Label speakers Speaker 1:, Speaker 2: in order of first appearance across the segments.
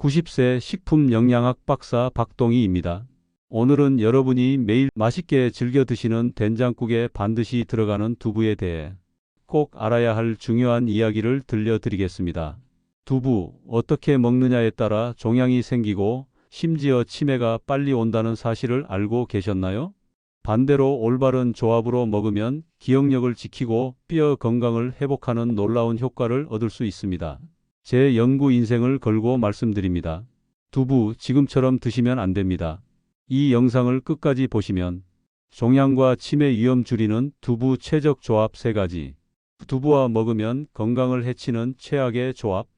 Speaker 1: 90세 식품영양학 박사 박동희입니다. 오늘은 여러분이 매일 맛있게 즐겨 드시는 된장국에 반드시 들어가는 두부에 대해 꼭 알아야 할 중요한 이야기를 들려드리겠습니다. 두부 어떻게 먹느냐에 따라 종양이 생기고 심지어 치매가 빨리 온다는 사실을 알고 계셨나요? 반대로 올바른 조합으로 먹으면 기억력을 지키고 뼈 건강을 회복하는 놀라운 효과를 얻을 수 있습니다. 제 연구 인생을 걸고 말씀드립니다. 두부 지금처럼 드시면 안 됩니다. 이 영상을 끝까지 보시면 종양과 치매 위험 줄이는 두부 최적 조합 3가지, 두부와 먹으면 건강을 해치는 최악의 조합,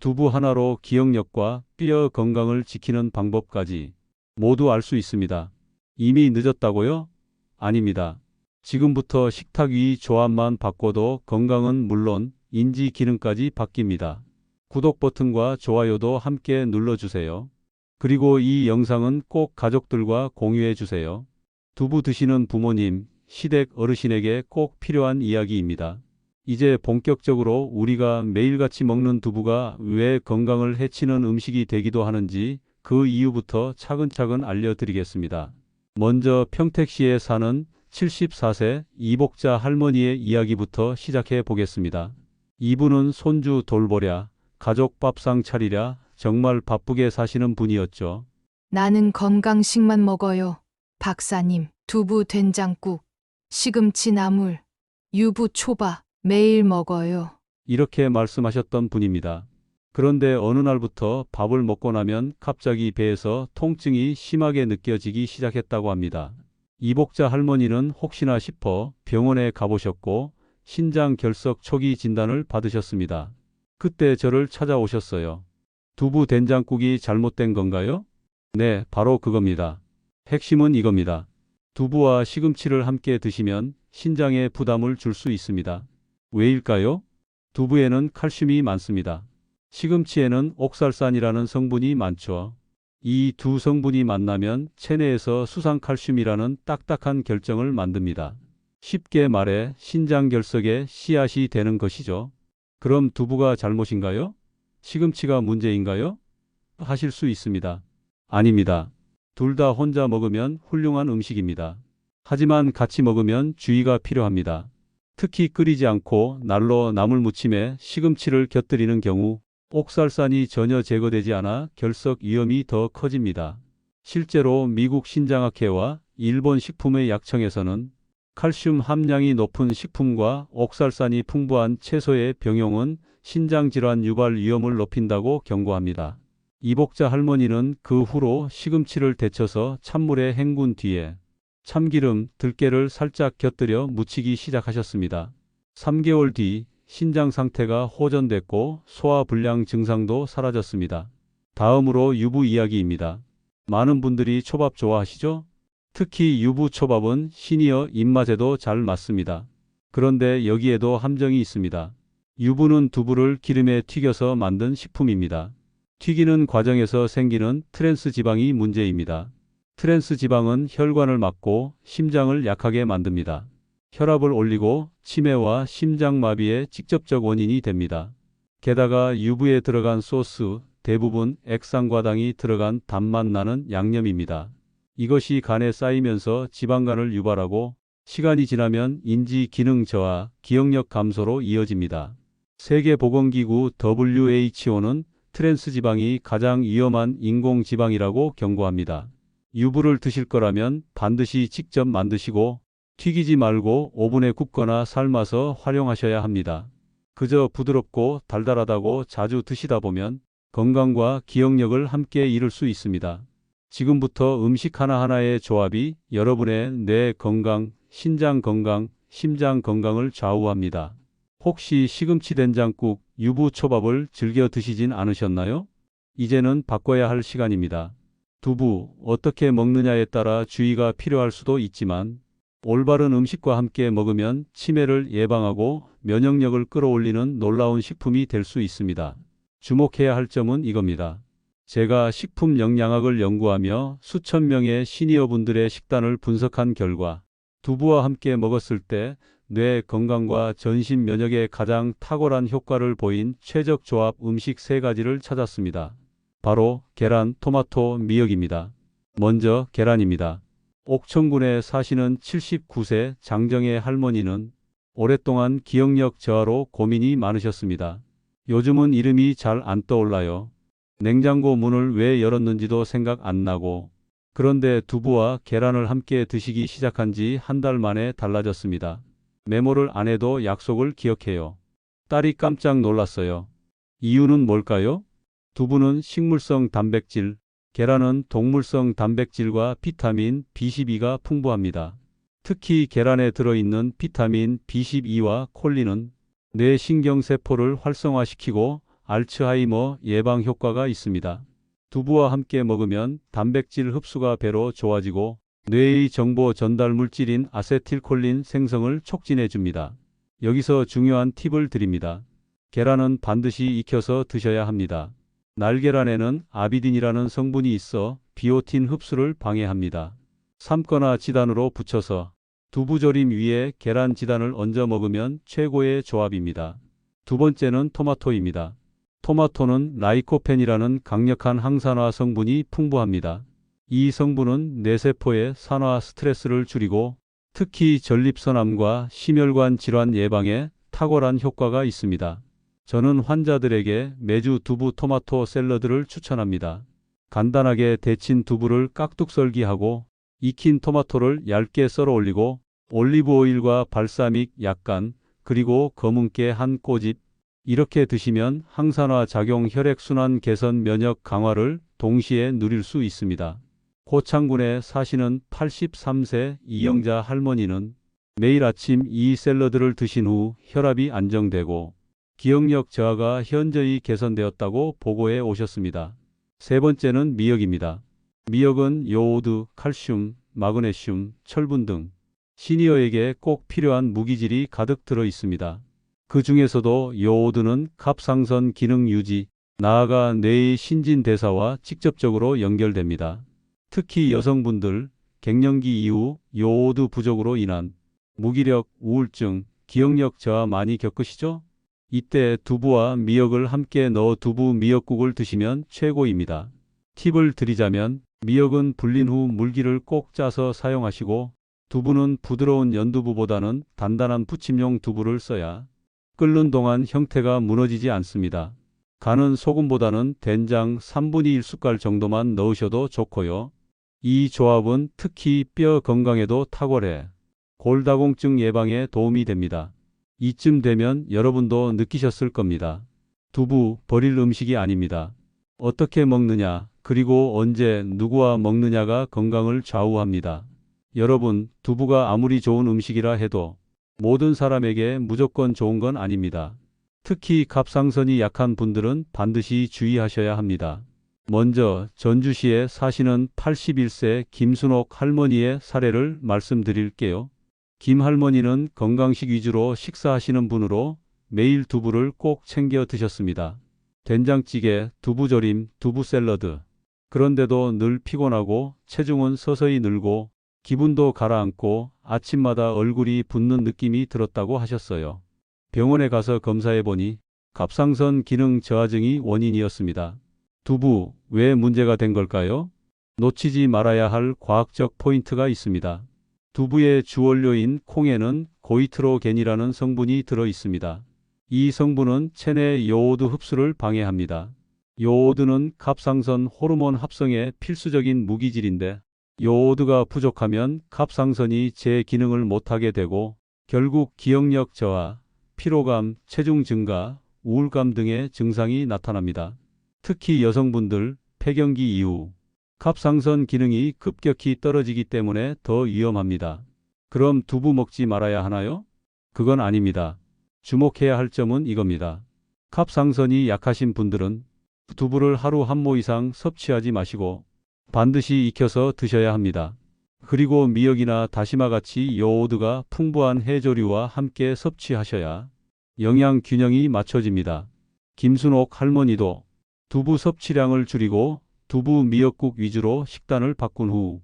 Speaker 1: 두부 하나로 기억력과 뼈 건강을 지키는 방법까지 모두 알 수 있습니다. 이미 늦었다고요? 아닙니다. 지금부터 식탁 위 조합만 바꿔도 건강은 물론 인지 기능까지 바뀝니다. 구독 버튼과 좋아요도 함께 눌러주세요. 그리고 이 영상은 꼭 가족들과 공유해 주세요. 두부 드시는 부모님, 시댁 어르신에게 꼭 필요한 이야기입니다. 이제 본격적으로 우리가 매일같이 먹는 두부가 왜 건강을 해치는 음식이 되기도 하는지 그 이유부터 차근차근 알려드리겠습니다. 먼저 평택시에 사는 74세 이복자 할머니의 이야기부터 시작해 보겠습니다. 이분은 손주 돌보랴, 가족 밥상 차리랴 정말 바쁘게 사시는 분이었죠.
Speaker 2: 나는 건강식만 먹어요. 박사님, 두부 된장국, 시금치 나물, 유부 초밥 매일 먹어요.
Speaker 1: 이렇게 말씀하셨던 분입니다. 그런데 어느 날부터 밥을 먹고 나면 갑자기 배에서 통증이 심하게 느껴지기 시작했다고 합니다. 이복자 할머니는 혹시나 싶어 병원에 가보셨고 신장 결석 초기 진단을 받으셨습니다. 그때 저를 찾아오셨어요. 두부 된장국이 잘못된 건가요? 네, 바로 그겁니다. 핵심은 이겁니다. 두부와 시금치를 함께 드시면 신장에 부담을 줄 수 있습니다. 왜일까요? 두부에는 칼슘이 많습니다. 시금치에는 옥살산이라는 성분이 많죠. 이 두 성분이 만나면 체내에서 수상칼슘이라는 딱딱한 결정을 만듭니다. 쉽게 말해 신장 결석의 씨앗이 되는 것이죠. 그럼 두부가 잘못인가요? 시금치가 문제인가요? 하실 수 있습니다. 아닙니다. 둘 다 혼자 먹으면 훌륭한 음식입니다. 하지만 같이 먹으면 주의가 필요합니다. 특히 끓이지 않고 날로 나물 무침에 시금치를 곁들이는 경우 옥살산이 전혀 제거되지 않아 결석 위험이 더 커집니다. 실제로 미국 신장학회와 일본 식품의 약청에서는 칼슘 함량이 높은 식품과 옥살산이 풍부한 채소의 병용은 신장질환 유발 위험을 높인다고 경고합니다. 이복자 할머니는 그 후로 시금치를 데쳐서 찬물에 헹군 뒤에 참기름, 들깨를 살짝 곁들여 무치기 시작하셨습니다. 3개월 뒤 신장 상태가 호전됐고 소화불량 증상도 사라졌습니다. 다음으로 유부 이야기입니다. 많은 분들이 초밥 좋아하시죠? 특히 유부 초밥은 시니어 입맛에도 잘 맞습니다. 그런데 여기에도 함정이 있습니다. 유부는 두부를 기름에 튀겨서 만든 식품입니다. 튀기는 과정에서 생기는 트랜스 지방이 문제입니다. 트랜스 지방은 혈관을 막고 심장을 약하게 만듭니다. 혈압을 올리고 치매와 심장마비의 직접적 원인이 됩니다. 게다가 유부에 들어간 소스 대부분 액상과당이 들어간 단맛 나는 양념입니다. 이것이 간에 쌓이면서 지방간을 유발하고 시간이 지나면 인지 기능 저하, 기억력 감소로 이어집니다. 세계보건기구 WHO는 트랜스 지방이 가장 위험한 인공 지방이라고 경고합니다. 유부를 드실 거라면 반드시 직접 만드시고 튀기지 말고 오븐에 굽거나 삶아서 활용하셔야 합니다. 그저 부드럽고 달달하다고 자주 드시다 보면 건강과 기억력을 함께 잃을 수 있습니다. 지금부터 음식 하나하나의 조합이 여러분의 뇌 건강, 신장 건강, 심장 건강을 좌우합니다. 혹시 시금치 된장국, 유부 초밥을 즐겨 드시진 않으셨나요? 이제는 바꿔야 할 시간입니다. 두부, 어떻게 먹느냐에 따라 주의가 필요할 수도 있지만 올바른 음식과 함께 먹으면 치매를 예방하고 면역력을 끌어올리는 놀라운 식품이 될 수 있습니다. 주목해야 할 점은 이겁니다. 제가 식품 영양학을 연구하며 수천 명의 시니어분들의 식단을 분석한 결과 두부와 함께 먹었을 때 뇌 건강과 전신 면역에 가장 탁월한 효과를 보인 최적 조합 음식 세 가지를 찾았습니다. 바로 계란, 토마토, 미역입니다. 먼저 계란입니다. 옥천군에 사시는 79세 장정의 할머니는 오랫동안 기억력 저하로 고민이 많으셨습니다. 요즘은 이름이 잘 안 떠올라요. 냉장고 문을 왜 열었는지도 생각 안 나고 그런데 두부와 계란을 함께 드시기 시작한 지 한 달 만에 달라졌습니다. 메모를 안 해도 약속을 기억해요. 딸이 깜짝 놀랐어요. 이유는 뭘까요? 두부는 식물성 단백질, 계란은 동물성 단백질과 비타민 B12가 풍부합니다. 특히 계란에 들어있는 비타민 B12와 콜린은 뇌 신경세포를 활성화시키고 알츠하이머 예방 효과가 있습니다. 두부와 함께 먹으면 단백질 흡수가 배로 좋아지고 뇌의 정보 전달 물질인 아세틸콜린 생성을 촉진해 줍니다. 여기서 중요한 팁을 드립니다. 계란은 반드시 익혀서 드셔야 합니다. 날계란에는 아비딘이라는 성분이 있어 비오틴 흡수를 방해합니다. 삶거나 지단으로 붙여서 두부조림 위에 계란 지단을 얹어 먹으면 최고의 조합입니다. 두 번째는 토마토입니다. 토마토는 라이코펜이라는 강력한 항산화 성분이 풍부합니다. 이 성분은 뇌세포의 산화 스트레스를 줄이고 특히 전립선암과 심혈관 질환 예방에 탁월한 효과가 있습니다. 저는 환자들에게 매주 두부 토마토 샐러드를 추천합니다. 간단하게 데친 두부를 깍둑 썰기하고 익힌 토마토를 얇게 썰어 올리고 올리브 오일과 발사믹 약간 그리고 검은깨 한 꼬집 이렇게 드시면 항산화 작용 혈액순환 개선 면역 강화를 동시에 누릴 수 있습니다. 고창군에 사시는 83세 이영자 할머니는 매일 아침 이 샐러드를 드신 후 혈압이 안정되고 기억력 저하가 현저히 개선되었다고 보고해 오셨습니다. 세 번째는 미역입니다. 미역은 요오드, 칼슘, 마그네슘, 철분 등 시니어에게 꼭 필요한 무기질이 가득 들어 있습니다. 그 중에서도 요오드는 갑상선 기능 유지, 나아가 뇌의 신진대사와 직접적으로 연결됩니다. 특히 여성분들, 갱년기 이후 요오드 부족으로 인한 무기력, 우울증, 기억력 저하 많이 겪으시죠? 이때 두부와 미역을 함께 넣어 두부 미역국을 드시면 최고입니다. 팁을 드리자면 미역은 불린 후 물기를 꼭 짜서 사용하시고 두부는 부드러운 연두부보다는 단단한 부침용 두부를 써야 끓는 동안 형태가 무너지지 않습니다. 간은 소금보다는 된장 3분의 1숟갈 정도만 넣으셔도 좋고요. 이 조합은 특히 뼈 건강에도 탁월해 골다공증 예방에 도움이 됩니다. 이쯤 되면 여러분도 느끼셨을 겁니다. 두부 버릴 음식이 아닙니다. 어떻게 먹느냐, 그리고 언제 누구와 먹느냐가 건강을 좌우합니다. 여러분, 두부가 아무리 좋은 음식이라 해도 모든 사람에게 무조건 좋은 건 아닙니다. 특히 갑상선이 약한 분들은 반드시 주의하셔야 합니다. 먼저 전주시에 사시는 81세 김순옥 할머니의 사례를 말씀드릴게요. 김 할머니는 건강식 위주로 식사하시는 분으로 매일 두부를 꼭 챙겨 드셨습니다. 된장찌개, 두부조림, 두부 샐러드. 그런데도 늘 피곤하고 체중은 서서히 늘고 기분도 가라앉고 아침마다 얼굴이 붓는 느낌이 들었다고 하셨어요. 병원에 가서 검사해 보니 갑상선 기능 저하증이 원인이었습니다. 두부, 왜 문제가 된 걸까요? 놓치지 말아야 할 과학적 포인트가 있습니다. 두부의 주원료인 콩에는 고이트로겐이라는 성분이 들어 있습니다. 이 성분은 체내 요오드 흡수를 방해합니다. 요오드는 갑상선 호르몬 합성에 필수적인 무기질인데 요오드가 부족하면 갑상선이 제 기능을 못하게 되고 결국 기억력 저하, 피로감, 체중 증가, 우울감 등의 증상이 나타납니다. 특히 여성분들 폐경기 이후 갑상선 기능이 급격히 떨어지기 때문에 더 위험합니다. 그럼 두부 먹지 말아야 하나요? 그건 아닙니다. 주목해야 할 점은 이겁니다. 갑상선이 약하신 분들은 두부를 하루 한 모 이상 섭취하지 마시고 반드시 익혀서 드셔야 합니다. 그리고 미역이나 다시마 같이 요오드가 풍부한 해조류와 함께 섭취하셔야 영양 균형이 맞춰집니다. 김순옥 할머니도 두부 섭취량을 줄이고 두부 미역국 위주로 식단을 바꾼 후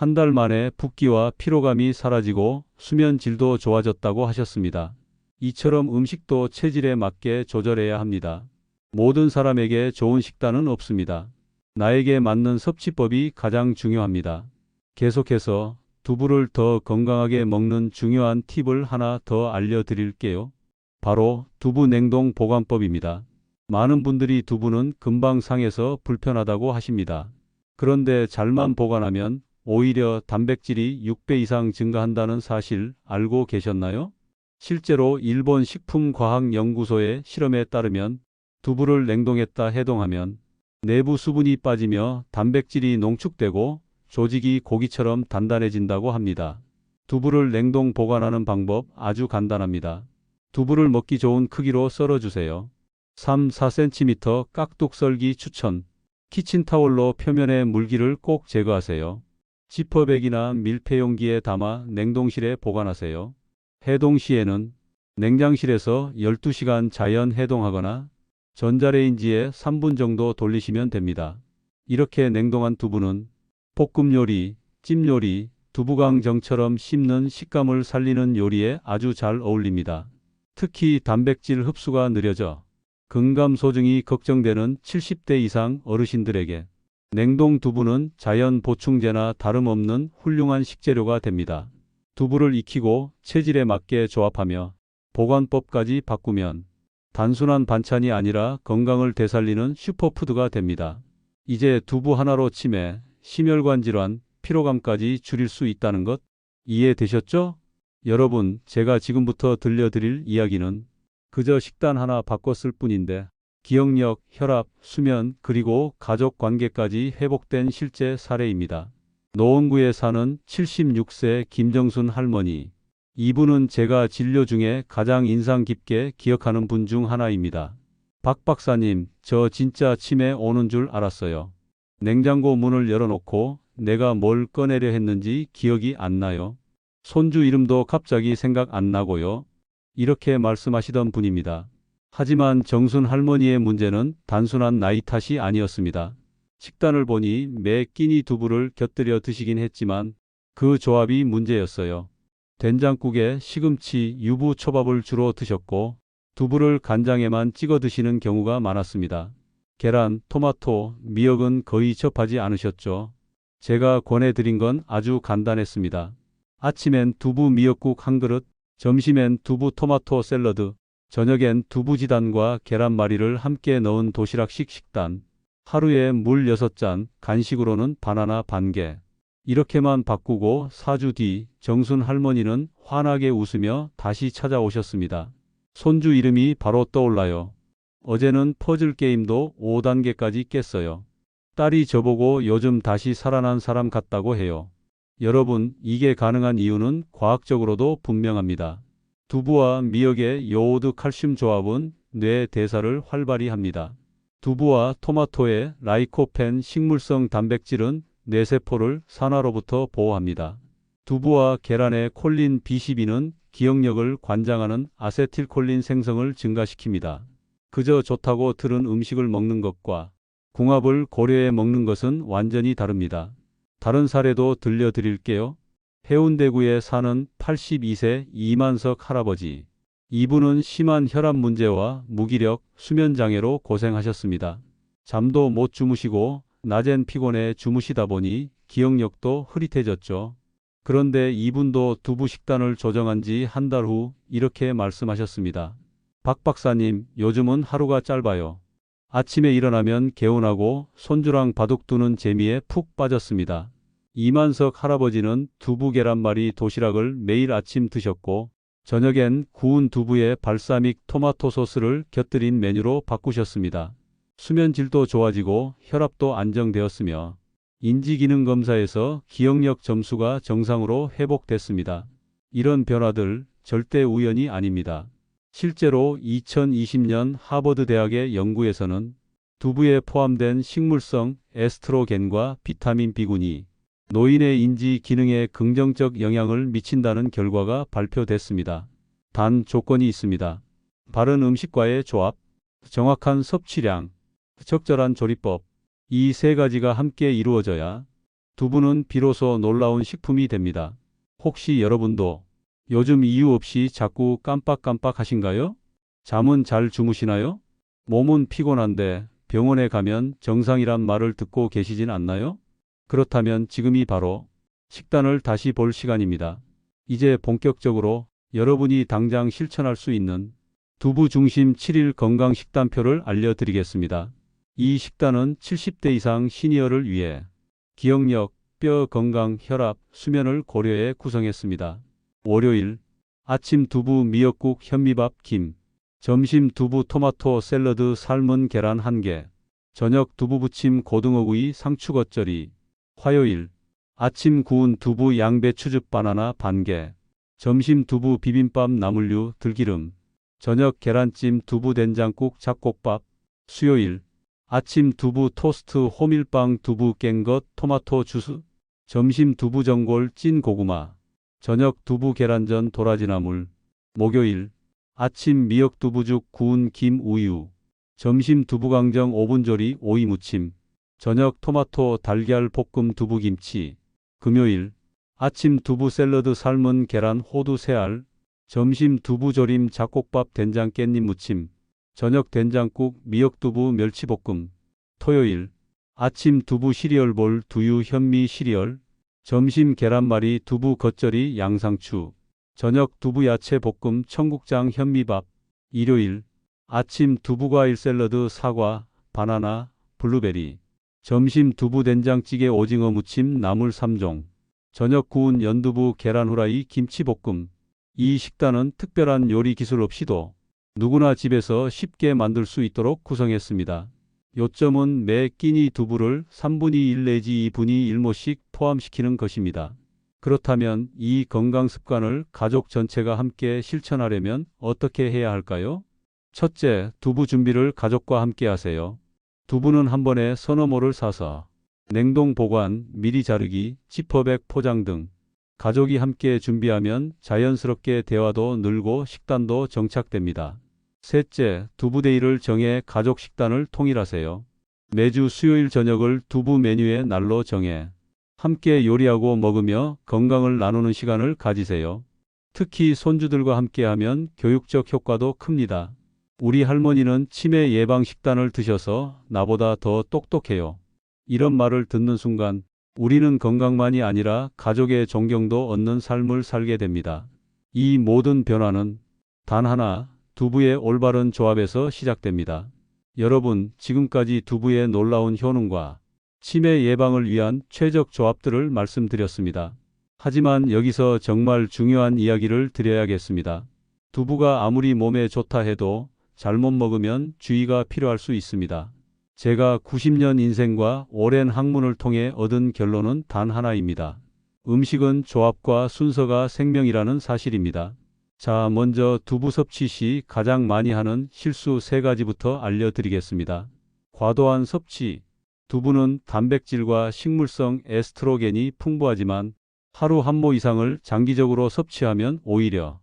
Speaker 1: 한 달 만에 붓기와 피로감이 사라지고 수면 질도 좋아졌다고 하셨습니다. 이처럼 음식도 체질에 맞게 조절해야 합니다. 모든 사람에게 좋은 식단은 없습니다. 나에게 맞는 섭취법이 가장 중요합니다. 계속해서 두부를 더 건강하게 먹는 중요한 팁을 하나 더 알려드릴게요. 바로 두부 냉동 보관법입니다. 많은 분들이 두부는 금방 상해서 불편하다고 하십니다. 그런데 잘만 보관하면 오히려 단백질이 6배 이상 증가한다는 사실 알고 계셨나요? 실제로 일본 식품과학연구소의 실험에 따르면 두부를 냉동했다 해동하면 내부 수분이 빠지며 단백질이 농축되고 조직이 고기처럼 단단해진다고 합니다. 두부를 냉동 보관하는 방법 아주 간단합니다. 두부를 먹기 좋은 크기로 썰어주세요. 3, 4cm 깍둑 썰기 추천. 키친타올로 표면의 물기를 꼭 제거하세요. 지퍼백이나 밀폐용기에 담아 냉동실에 보관하세요. 해동 시에는 냉장실에서 12시간 자연 해동하거나 전자레인지에 3분 정도 돌리시면 됩니다. 이렇게 냉동한 두부는 볶음 요리, 찜 요리, 두부강정처럼 씹는 식감을 살리는 요리에 아주 잘 어울립니다. 특히 단백질 흡수가 느려져 근감 소증이 걱정되는 70대 이상 어르신들에게 냉동 두부는 자연 보충제나 다름없는 훌륭한 식재료가 됩니다. 두부를 익히고 체질에 맞게 조합하며 보관법까지 바꾸면 단순한 반찬이 아니라 건강을 되살리는 슈퍼푸드가 됩니다. 이제 두부 하나로 치매, 심혈관 질환, 피로감까지 줄일 수 있다는 것 이해되셨죠? 여러분, 제가 지금부터 들려드릴 이야기는 그저 식단 하나 바꿨을 뿐인데 기억력, 혈압, 수면, 그리고 가족 관계까지 회복된 실제 사례입니다. 노원구에 사는 76세 김정순 할머니. 이분은 제가 진료 중에 가장 인상 깊게 기억하는 분 중 하나입니다. 박 박사님, 저 진짜 치매 오는 줄 알았어요. 냉장고 문을 열어놓고 내가 뭘 꺼내려 했는지 기억이 안 나요. 손주 이름도 갑자기 생각 안 나고요. 이렇게 말씀하시던 분입니다. 하지만 정순 할머니의 문제는 단순한 나이 탓이 아니었습니다. 식단을 보니 매 끼니 두부를 곁들여 드시긴 했지만 그 조합이 문제였어요. 된장국에 시금치, 유부 초밥을 주로 드셨고 두부를 간장에만 찍어 드시는 경우가 많았습니다. 계란, 토마토, 미역은 거의 접하지 않으셨죠. 제가 권해드린 건 아주 간단했습니다. 아침엔 두부 미역국 한 그릇, 점심엔 두부 토마토 샐러드, 저녁엔 두부지단과 계란말이를 함께 넣은 도시락식 식단, 하루에 물 6잔, 간식으로는 바나나 반 개. 이렇게만 바꾸고 4주 뒤 정순 할머니는 환하게 웃으며 다시 찾아오셨습니다. 손주 이름이 바로 떠올라요. 어제는 퍼즐 게임도 5단계까지 깼어요. 딸이 저보고 요즘 다시 살아난 사람 같다고 해요. 여러분, 이게 가능한 이유는 과학적으로도 분명합니다. 두부와 미역의 요오드 칼슘 조합은 뇌 대사를 활발히 합니다. 두부와 토마토의 라이코펜 식물성 단백질은 뇌세포를 산화로부터 보호합니다. 두부와 계란의 콜린 B12는 기억력을 관장하는 아세틸콜린 생성을 증가시킵니다. 그저 좋다고 들은 음식을 먹는 것과 궁합을 고려해 먹는 것은 완전히 다릅니다. 다른 사례도 들려드릴게요. 해운대구에 사는 82세 이만석 할아버지. 이분은 심한 혈압 문제와 무기력, 수면 장애로 고생하셨습니다. 잠도 못 주무시고 낮엔 피곤해 주무시다 보니 기억력도 흐릿해졌죠. 그런데 이분도 두부 식단을 조정한 지 한 달 후 이렇게 말씀하셨습니다. 박 박사님, 요즘은 하루가 짧아요. 아침에 일어나면 개운하고 손주랑 바둑 두는 재미에 푹 빠졌습니다. 이만석 할아버지는 두부 계란말이 도시락을 매일 아침 드셨고 저녁엔 구운 두부에 발사믹 토마토 소스를 곁들인 메뉴로 바꾸셨습니다. 수면 질도 좋아지고 혈압도 안정되었으며 인지기능 검사에서 기억력 점수가 정상으로 회복됐습니다. 이런 변화들 절대 우연이 아닙니다. 실제로 2020년 하버드 대학의 연구에서는 두부에 포함된 식물성 에스트로겐과 비타민 B군이 노인의 인지 기능에 긍정적 영향을 미친다는 결과가 발표됐습니다. 단 조건이 있습니다. 바른 음식과의 조합, 정확한 섭취량, 적절한 조리법, 이 세 가지가 함께 이루어져야 두부는 비로소 놀라운 식품이 됩니다. 혹시 여러분도 요즘 이유 없이 자꾸 깜빡깜빡 하신가요? 잠은 잘 주무시나요? 몸은 피곤한데 병원에 가면 정상이란 말을 듣고 계시진 않나요? 그렇다면 지금이 바로 식단을 다시 볼 시간입니다. 이제 본격적으로 여러분이 당장 실천할 수 있는 두부 중심 7일 건강 식단표를 알려드리겠습니다. 이 식단은 70대 이상 시니어를 위해 기억력, 뼈 건강, 혈압, 수면을 고려해 구성했습니다. 월요일 아침 두부 미역국 현미밥 김 점심 두부 토마토 샐러드 삶은 계란 1개 저녁 두부 부침 고등어구이 상추 겉절이 화요일 아침 구운 두부 양배추즙 바나나 반개 점심 두부 비빔밥 나물류 들기름 저녁 계란찜 두부 된장국 잡곡밥 수요일 아침 두부 토스트 호밀빵 두부 깬 것 토마토 주스 점심 두부 전골 찐 고구마 저녁 두부 계란전 도라지나물 목요일 아침 미역 두부죽 구운 김 우유 점심 두부강정 오븐조리 오이 무침 저녁 토마토 달걀 볶음 두부김치 금요일 아침 두부 샐러드 삶은 계란 호두 새알 점심 두부 조림 잡곡밥 된장 깻잎 무침 저녁 된장국 미역두부 멸치볶음. 토요일. 아침 두부 시리얼 볼 두유 현미 시리얼. 점심 계란말이 두부 겉절이 양상추. 저녁 두부 야채 볶음 청국장 현미밥. 일요일. 아침 두부 과일 샐러드 사과 바나나 블루베리. 점심 두부 된장찌개 오징어 무침 나물 3종. 저녁 구운 연두부 계란 후라이 김치 볶음. 이 식단은 특별한 요리 기술 없이도 누구나 집에서 쉽게 만들 수 있도록 구성했습니다. 요점은 매 끼니 두부를 3분의 1 내지 2분의 1모씩 포함시키는 것입니다. 그렇다면 이 건강 습관을 가족 전체가 함께 실천하려면 어떻게 해야 할까요? 첫째, 두부 준비를 가족과 함께 하세요. 두부는 한 번에 서너 모를 사서 냉동 보관, 미리 자르기, 지퍼백 포장 등 가족이 함께 준비하면 자연스럽게 대화도 늘고 식단도 정착됩니다. 셋째, 두부 데이를 정해 가족 식단을 통일하세요. 매주 수요일 저녁을 두부 메뉴의 날로 정해 함께 요리하고 먹으며 건강을 나누는 시간을 가지세요. 특히 손주들과 함께하면 교육적 효과도 큽니다. 우리 할머니는 치매 예방 식단을 드셔서 나보다 더 똑똑해요. 이런 말을 듣는 순간 우리는 건강만이 아니라 가족의 존경도 얻는 삶을 살게 됩니다. 이 모든 변화는 단 하나 두부의 올바른 조합에서 시작됩니다. 여러분, 지금까지 두부의 놀라운 효능과 치매 예방을 위한 최적 조합들을 말씀드렸습니다. 하지만 여기서 정말 중요한 이야기를 드려야겠습니다. 두부가 아무리 몸에 좋다 해도 잘못 먹으면 주의가 필요할 수 있습니다. 제가 90년 인생과 오랜 학문을 통해 얻은 결론은 단 하나입니다. 음식은 조합과 순서가 생명이라는 사실입니다. 자, 먼저 두부 섭취 시 가장 많이 하는 실수 세 가지부터 알려드리겠습니다. 과도한 섭취. 두부는 단백질과 식물성 에스트로겐이 풍부하지만 하루 한 모 이상을 장기적으로 섭취하면 오히려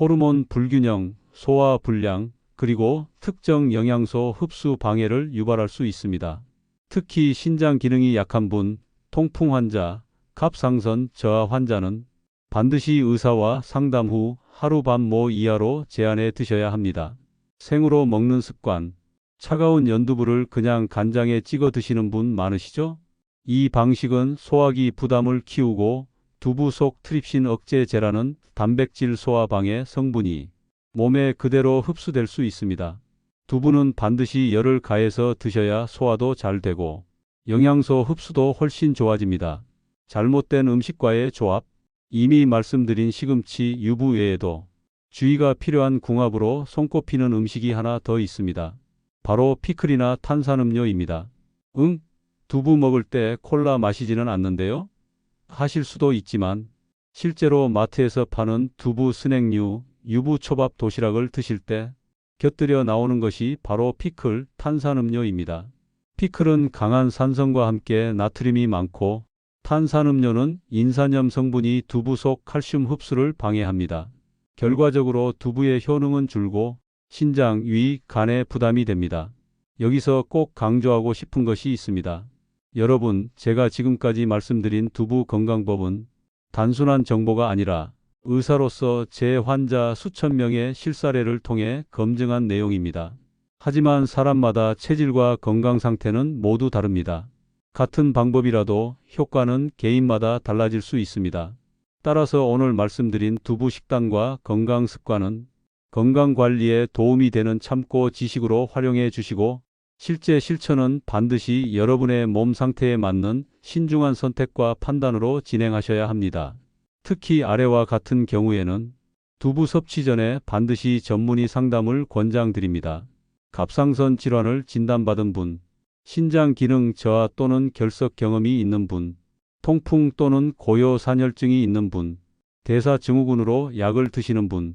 Speaker 1: 호르몬 불균형, 소화 불량, 그리고 특정 영양소 흡수 방해를 유발할 수 있습니다. 특히 신장 기능이 약한 분, 통풍 환자, 갑상선 저하 환자는 반드시 의사와 상담 후 하루 반모 이하로 제한해 드셔야 합니다. 생으로 먹는 습관. 차가운 연두부를 그냥 간장에 찍어 드시는 분 많으시죠? 이 방식은 소화기 부담을 키우고 두부 속 트립신 억제제라는 단백질 소화 방해 성분이 몸에 그대로 흡수될 수 있습니다. 두부는 반드시 열을 가해서 드셔야 소화도 잘 되고 영양소 흡수도 훨씬 좋아집니다. 잘못된 음식과의 조합, 이미 말씀드린 시금치, 유부 외에도 주의가 필요한 궁합으로 손꼽히는 음식이 하나 더 있습니다. 바로 피클이나 탄산음료입니다. 응? 두부 먹을 때 콜라 마시지는 않는데요? 하실 수도 있지만 실제로 마트에서 파는 두부 스낵류, 유부 초밥 도시락을 드실 때 곁들여 나오는 것이 바로 피클 탄산음료입니다. 피클은 강한 산성과 함께 나트륨이 많고 탄산음료는 인산염 성분이 두부 속 칼슘 흡수를 방해합니다. 결과적으로 두부의 효능은 줄고 신장, 위, 간에 부담이 됩니다. 여기서 꼭 강조하고 싶은 것이 있습니다. 여러분, 제가 지금까지 말씀드린 두부 건강법은 단순한 정보가 아니라 의사로서 제 환자 수천 명의 실사례를 통해 검증한 내용입니다. 하지만 사람마다 체질과 건강 상태는 모두 다릅니다. 같은 방법이라도 효과는 개인마다 달라질 수 있습니다. 따라서 오늘 말씀드린 두부 식단과 건강 습관은 건강 관리에 도움이 되는 참고 지식으로 활용해 주시고 실제 실천은 반드시 여러분의 몸 상태에 맞는 신중한 선택과 판단으로 진행하셔야 합니다. 특히 아래와 같은 경우에는 두부 섭취 전에 반드시 전문의 상담을 권장드립니다. 갑상선 질환을 진단받은 분, 신장 기능 저하 또는 결석 경험이 있는 분, 통풍 또는 고요산혈증이 있는 분, 대사증후군으로 약을 드시는 분,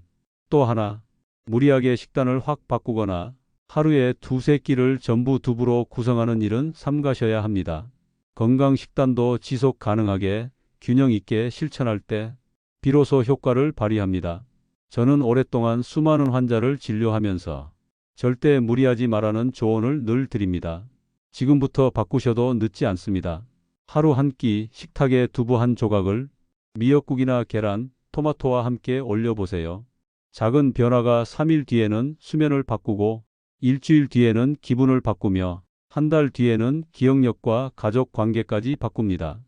Speaker 1: 또 하나, 무리하게 식단을 확 바꾸거나 하루에 두세 끼를 전부 두부로 구성하는 일은 삼가셔야 합니다. 건강 식단도 지속 가능하게 균형 있게 실천할 때 비로소 효과를 발휘합니다. 저는 오랫동안 수많은 환자를 진료하면서 절대 무리하지 말라는 조언을 늘 드립니다. 지금부터 바꾸셔도 늦지 않습니다. 하루 한 끼 식탁에 두부 한 조각을 미역국이나 계란, 토마토와 함께 올려보세요. 작은 변화가 3일 뒤에는 수면을 바꾸고 일주일 뒤에는 기분을 바꾸며 한 달 뒤에는 기억력과 가족 관계까지 바꿉니다.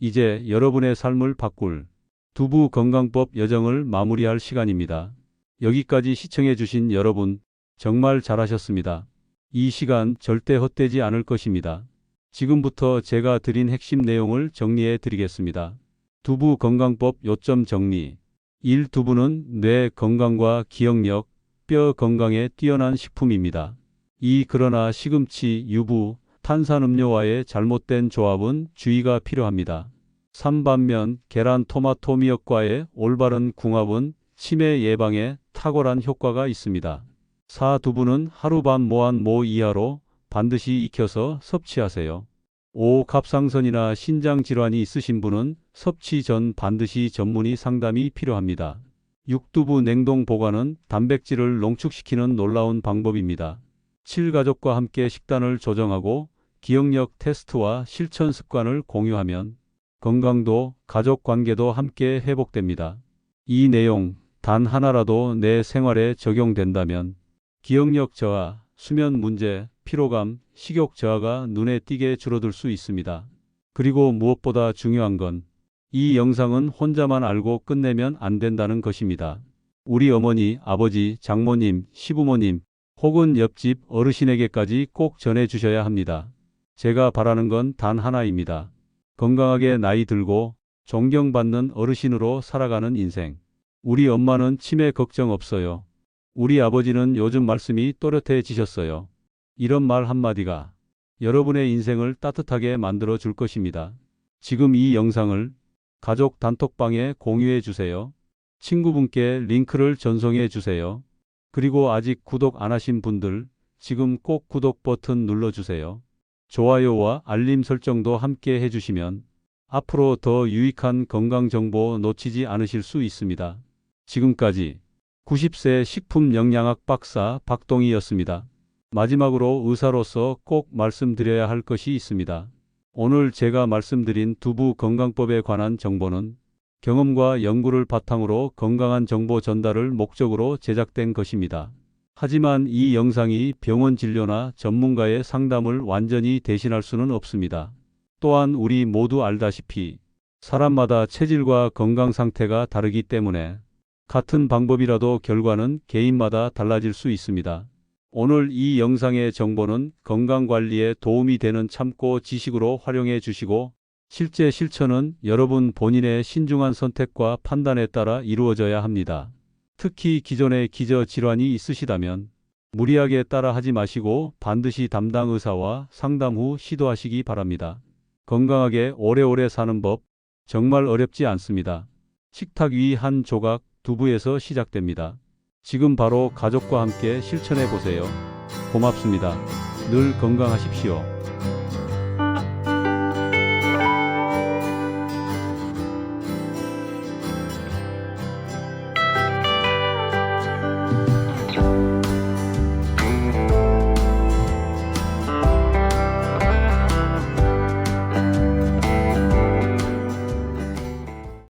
Speaker 1: 이제 여러분의 삶을 바꿀 두부 건강법 여정을 마무리할 시간입니다. 여기까지 시청해주신 여러분, 정말 잘하셨습니다. 이 시간 절대 헛되지 않을 것입니다. 지금부터 제가 드린 핵심 내용을 정리해 드리겠습니다. 두부 건강법 요점 정리. 1. 두부는 뇌 건강과 기억력, 뼈 건강에 뛰어난 식품입니다. 2. 그러나 시금치, 유부, 탄산음료와의 잘못된 조합은 주의가 필요합니다. 3. 반면 계란, 토마토, 미역과의 올바른 궁합은 치매 예방에 탁월한 효과가 있습니다. 4. 두부는 하루 반 모한 모 이하로 반드시 익혀서 섭취하세요. 5. 갑상선이나 신장 질환이 있으신 분은 섭취 전 반드시 전문의 상담이 필요합니다. 6. 두부 냉동 보관은 단백질을 농축시키는 놀라운 방법입니다. 7. 가족과 함께 식단을 조정하고 기억력 테스트와 실천 습관을 공유하면 건강도 가족 관계도 함께 회복됩니다. 이 내용 단 하나라도 내 생활에 적용된다면 기억력 저하, 수면 문제, 피로감, 식욕 저하가 눈에 띄게 줄어들 수 있습니다. 그리고 무엇보다 중요한 건 이 영상은 혼자만 알고 끝내면 안 된다는 것입니다. 우리 어머니, 아버지, 장모님, 시부모님, 혹은 옆집 어르신에게까지 꼭 전해 주셔야 합니다. 제가 바라는 건 단 하나입니다. 건강하게 나이 들고 존경받는 어르신으로 살아가는 인생. 우리 엄마는 치매 걱정 없어요. 우리 아버지는 요즘 말씀이 또렷해지셨어요. 이런 말 한마디가 여러분의 인생을 따뜻하게 만들어 줄 것입니다. 지금 이 영상을 가족 단톡방에 공유해 주세요. 친구분께 링크를 전송해 주세요. 그리고 아직 구독 안 하신 분들 지금 꼭 구독 버튼 눌러 주세요. 좋아요와 알림 설정도 함께 해주시면 앞으로 더 유익한 건강 정보 놓치지 않으실 수 있습니다. 지금까지 90세 식품 영양학 박사 박동희였습니다. 마지막으로 의사로서 꼭 말씀드려야 할 것이 있습니다. 오늘 제가 말씀드린 두부 건강법에 관한 정보는 경험과 연구를 바탕으로 건강한 정보 전달을 목적으로 제작된 것입니다. 하지만 이 영상이 병원 진료나 전문가의 상담을 완전히 대신할 수는 없습니다. 또한 우리 모두 알다시피 사람마다 체질과 건강 상태가 다르기 때문에 같은 방법이라도 결과는 개인마다 달라질 수 있습니다. 오늘 이 영상의 정보는 건강관리에 도움이 되는 참고 지식으로 활용해 주시고 실제 실천은 여러분 본인의 신중한 선택과 판단에 따라 이루어져야 합니다. 특히 기존에 기저 질환이 있으시다면 무리하게 따라 하지 마시고 반드시 담당 의사와 상담 후 시도하시기 바랍니다. 건강하게 오래오래 사는 법 정말 어렵지 않습니다. 식탁 위 한 조각 두부에서 시작됩니다. 지금 바로 가족과 함께 실천해 보세요. 고맙습니다. 늘 건강하십시오.